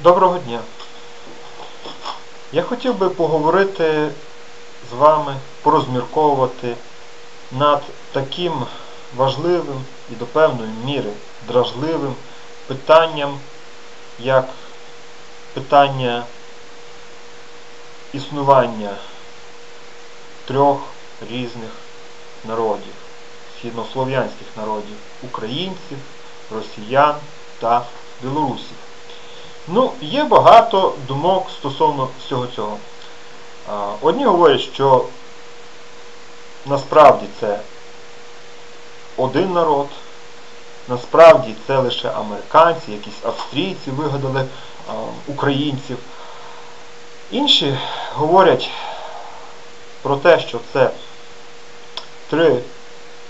Доброго дня! Я хотів би поговорити з вами, порозмірковувати над таким важливим і до певної міри дражливим питанням, як питання існування трьох різних народів, східнослов'янських народів українців, росіян та білорусів. Ну, є багато думок стосовно всього цього. Одні говорять, що насправді це один народ, насправді це лише американці, якісь австрійці вигадали українців. Інші говорять про те, що це три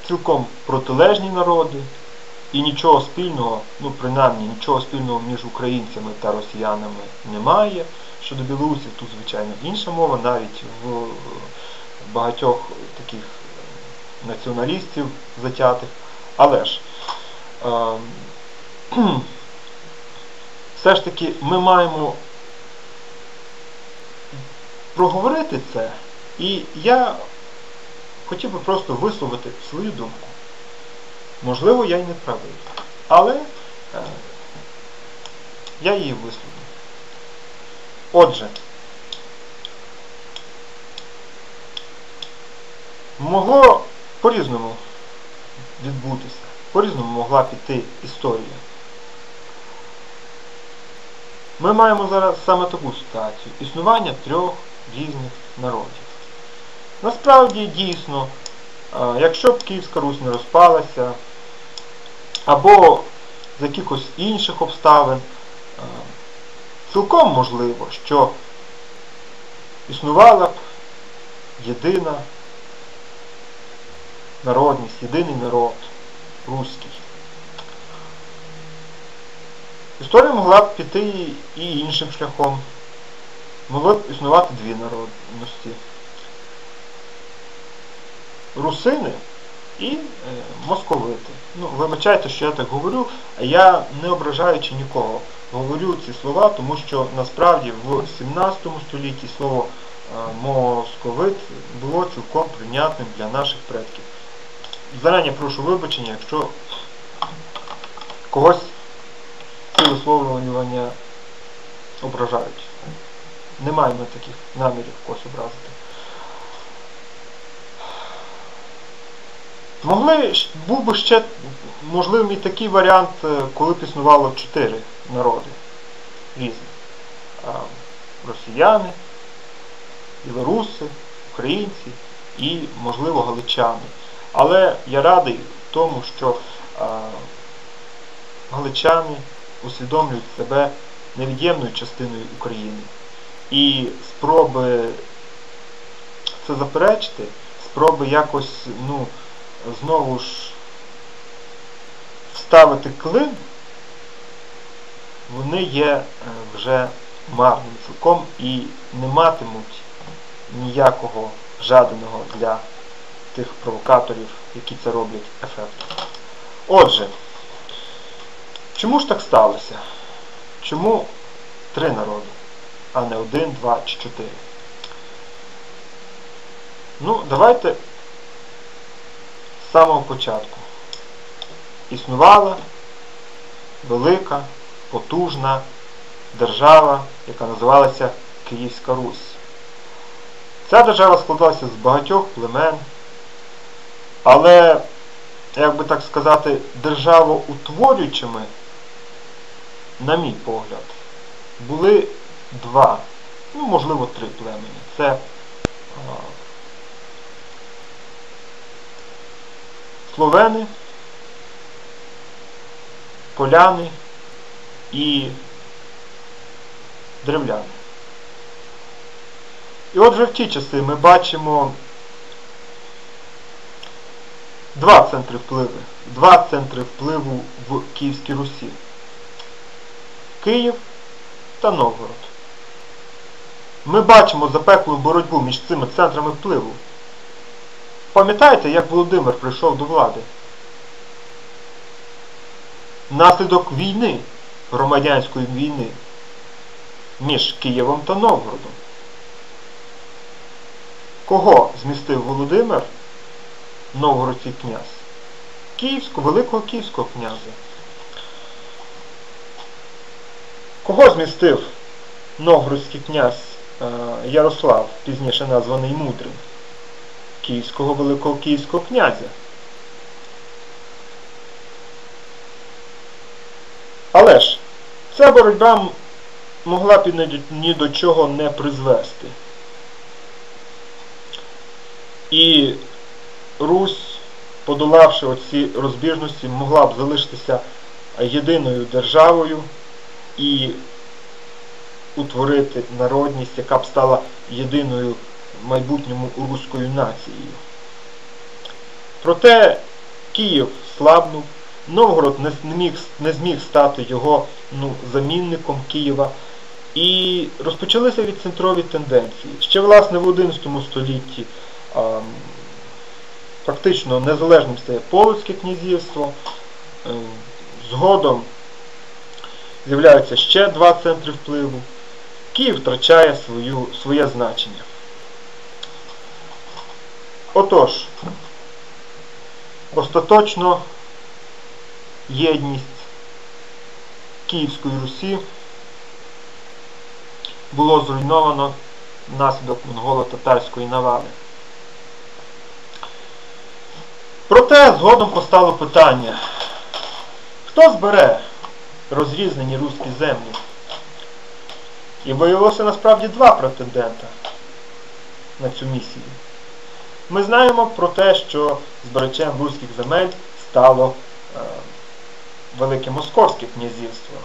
цілком протилежні народи. І нічого спільного, ну принаймні нічого спільного між українцями та росіянами немає. Щодо білорусів, тут, звичайно, інша мова, навіть в багатьох таких націоналістів затятих. Але ж е, все ж таки ми маємо проговорити це, і я хотів би просто висловити свою думку. Можливо, я й не правий. Але е, я її висловлю. Отже, могло по-різному відбутися, по-різному могла піти історія. Ми маємо зараз саме таку ситуацію існування трьох різних народів. Насправді, дійсно, е, якщо б Київська Русь не розпалася, або з якихось інших обставин. Е, цілком можливо, що існувала б єдина народність, єдиний народ руський. Історія могла б піти і іншим шляхом. Могло б існувати дві народності. Русини і е, московити. Ну, Вибачайте, що я так говорю, а я не ображаючи нікого. Говорю ці слова, тому що насправді в 17 столітті слово е, московит було цілком прийнятним для наших предків. Зарані прошу вибачення, якщо когось ці висловлювання ображають. Не маємо таких намірів когось образити. Могли, був би ще можливим і такий варіант, е, коли б існувало чотири народи різні. Росіяни, білоруси, українці і, можливо, галичани. Але я радий тому, що галичани усвідомлюють себе невід'ємною частиною України. І спроби це заперечити, спроби якось, ну, знову ж вставити клин, вони є е, вже марним цілком і не матимуть ніякого жаданого для тих провокаторів, які це роблять ефекту. Отже, чому ж так сталося? Чому три народи, а не один, два чи чотири? Ну, давайте з самого початку існувала велика, потужна держава, яка називалася Київська Русь. Ця держава складалася з багатьох племен, але, як би так сказати, державоутворюючими, на мій погляд, були два, ну, можливо, три племені. Це словени, поляни і древляни. І отже в ті часи ми бачимо два центри впливу, два центри впливу в Київській Русі. Київ та Новгород. Ми бачимо запеклу боротьбу між цими центрами впливу. Пам'ятаєте, як Володимир прийшов до влади? внаслідок війни, громадянської війни між Києвом та Новгородом. Кого змістив Володимир, новгородський князь? Київського, Великого Київського князя. Кого змістив новгородський князь е, Ярослав, пізніше названий Мудрим? Київського Великого Київського князя. Але ж ця боротьба могла б ні до чого не призвести. І Русь, подолавши оці розбіжності, могла б залишитися єдиною державою і утворити народність, яка б стала єдиною в майбутньому руською нацією. Проте Київ слабнув, Новгород не зміг, не зміг стати його ну, замінником Києва. І розпочалися відцентрові тенденції. Ще, власне, в XI столітті а, фактично незалежним стає Полоцьке князівство. Е, згодом з'являються ще два центри впливу. Київ втрачає свою, своє значення. Отож, остаточно єдність Київської Русі було зруйновано внаслідок монголо-татарської навали. Проте згодом постало питання, хто збере розрізнені руські землі? І виявилося насправді два претендента на цю місію. Ми знаємо про те, що збирачем руських земель стало е, Велике Московське князівство.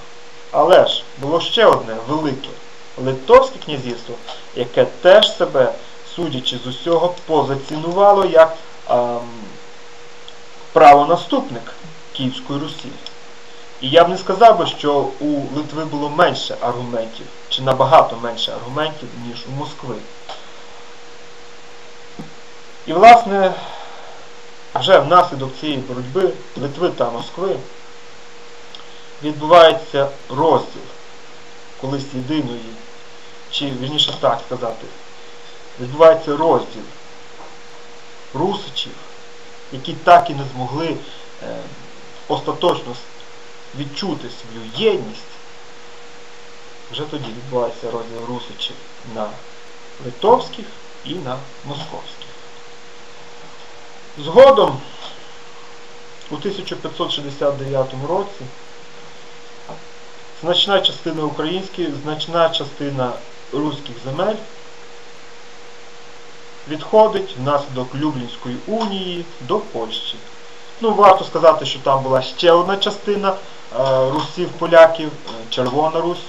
Але ж було ще одне велике Литовське князівство, яке теж себе, судячи з усього, позацінувало як е, правонаступник Київської Русі. І я б не сказав би, що у Литви було менше аргументів, чи набагато менше аргументів, ніж у Москви. І, власне, вже внаслідок цієї боротьби Литви та Москви відбувається розділ колись єдиної, чи вірніше так сказати, відбувається розділ русичів, які так і не змогли е, остаточно відчути свою єдність. Вже тоді відбувається розділ русичів на литовських і на московських. Згодом у 1569 році значна частина українських, значна частина руських земель відходить внаслідок Люблінської унії до Польщі. Ну, варто сказати, що там була ще одна частина е, русів, поляків, е, Червона Русь,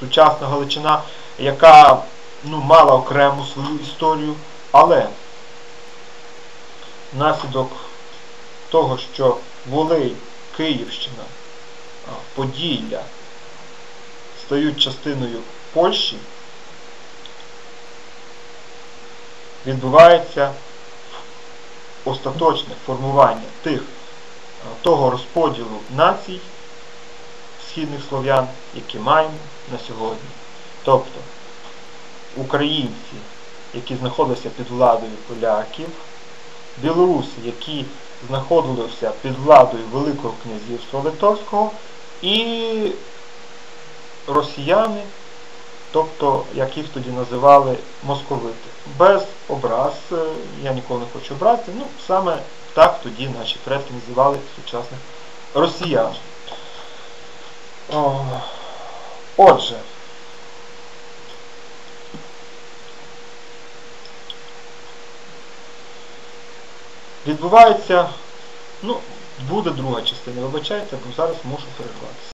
сучасна Галичина, яка ну, мала окрему свою історію, але внаслідок того, що Волинь, Київщина, Поділля стають частиною Польщі, відбувається остаточне формування тих, того розподілу націй східних слов'ян, які маємо на сьогодні. Тобто українці, які знаходилися під владою поляків, білоруси, які знаходилися під владою Великого князівства Литовського, і росіяни, тобто, як їх тоді називали московити. Без образ, е, я ніколи не хочу брати, ну, саме так тоді наші предки називали сучасних росіян. Отже, відбувається, ну, буде друга частина, вибачайте, бо зараз мушу перерватися.